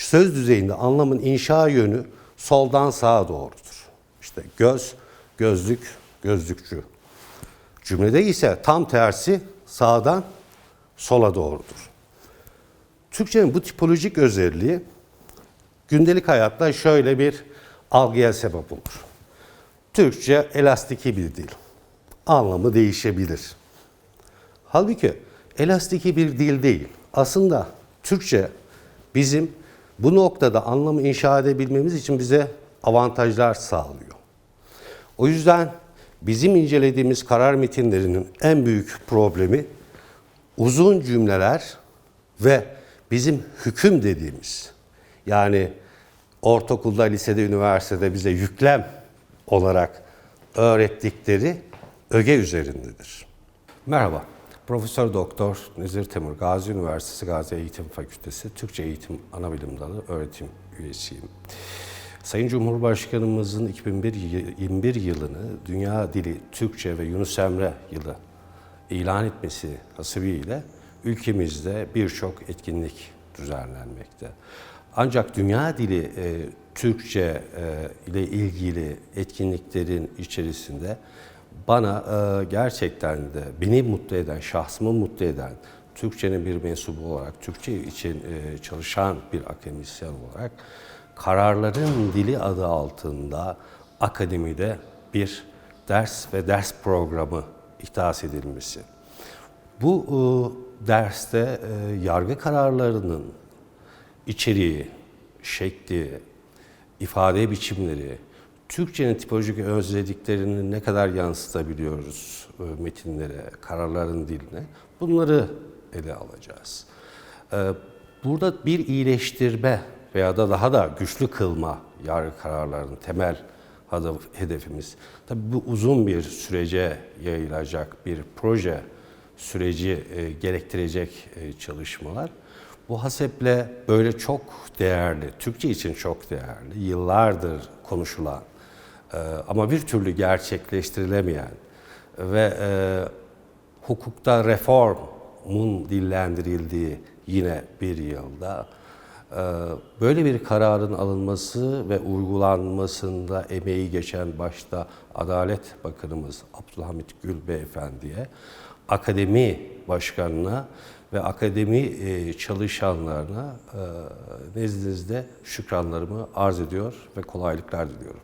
söz düzeyinde anlamın inşa yönü soldan sağa doğrudur. İşte göz, gözlük, gözlükçü. Cümlede ise tam tersi sağdan sola doğrudur. Türkçenin bu tipolojik özelliği gündelik hayatta şöyle bir algıya sebep olur. Türkçe elastiki bir dil. Anlamı değişebilir. Halbuki elastiki bir dil değil. Aslında Türkçe bizim bu noktada anlamı inşa edebilmemiz için bize avantajlar sağlıyor. O yüzden bizim incelediğimiz karar metinlerinin en büyük problemi uzun cümleler ve bizim hüküm dediğimiz yani ortaokulda, lisede, üniversitede bize yüklem olarak öğrettikleri öge üzerindedir. Merhaba. Profesör Doktor Nezir Temur, Gazi Üniversitesi Gazi Eğitim Fakültesi Türkçe Eğitim Anabilim Dalı öğretim üyesiyim. Sayın Cumhurbaşkanımızın 2021 yılını Dünya Dili Türkçe ve Yunus Emre yılı ilan etmesi hasebiyle ülkemizde birçok etkinlik düzenlenmekte. Ancak dünya dili e, Türkçe e, ile ilgili etkinliklerin içerisinde bana e, gerçekten de beni mutlu eden, şahsımı mutlu eden, Türkçenin bir mensubu olarak, Türkçe için e, çalışan bir akademisyen olarak Kararların Dili adı altında akademide bir ders ve ders programı ihdas edilmesi. Bu e, derste e, yargı kararlarının içeriği, şekli, ifade biçimleri, Türkçenin tipolojik özelliklerini ne kadar yansıtabiliyoruz e, metinlere, kararların diline bunları ele alacağız. E, Burada bir iyileştirme veya da daha da güçlü kılma yargı kararlarının temel hedefimiz. Tabii bu uzun bir sürece yayılacak bir proje süreci e, gerektirecek çalışmalar. Bu haseple böyle çok değerli, Türkçe için çok değerli, yıllardır konuşulan ama bir türlü gerçekleştirilemeyen ve e, hukukta reformun dillendirildiği yine bir yılda e, böyle bir kararın alınması ve uygulanmasında emeği geçen başta Adalet Bakanımız Abdülhamit Gül Beyefendi'ye, akademi başkanına ve akademi e, çalışanlarına nezdinizde şükranlarımı arz ediyor ve kolaylıklar diliyorum.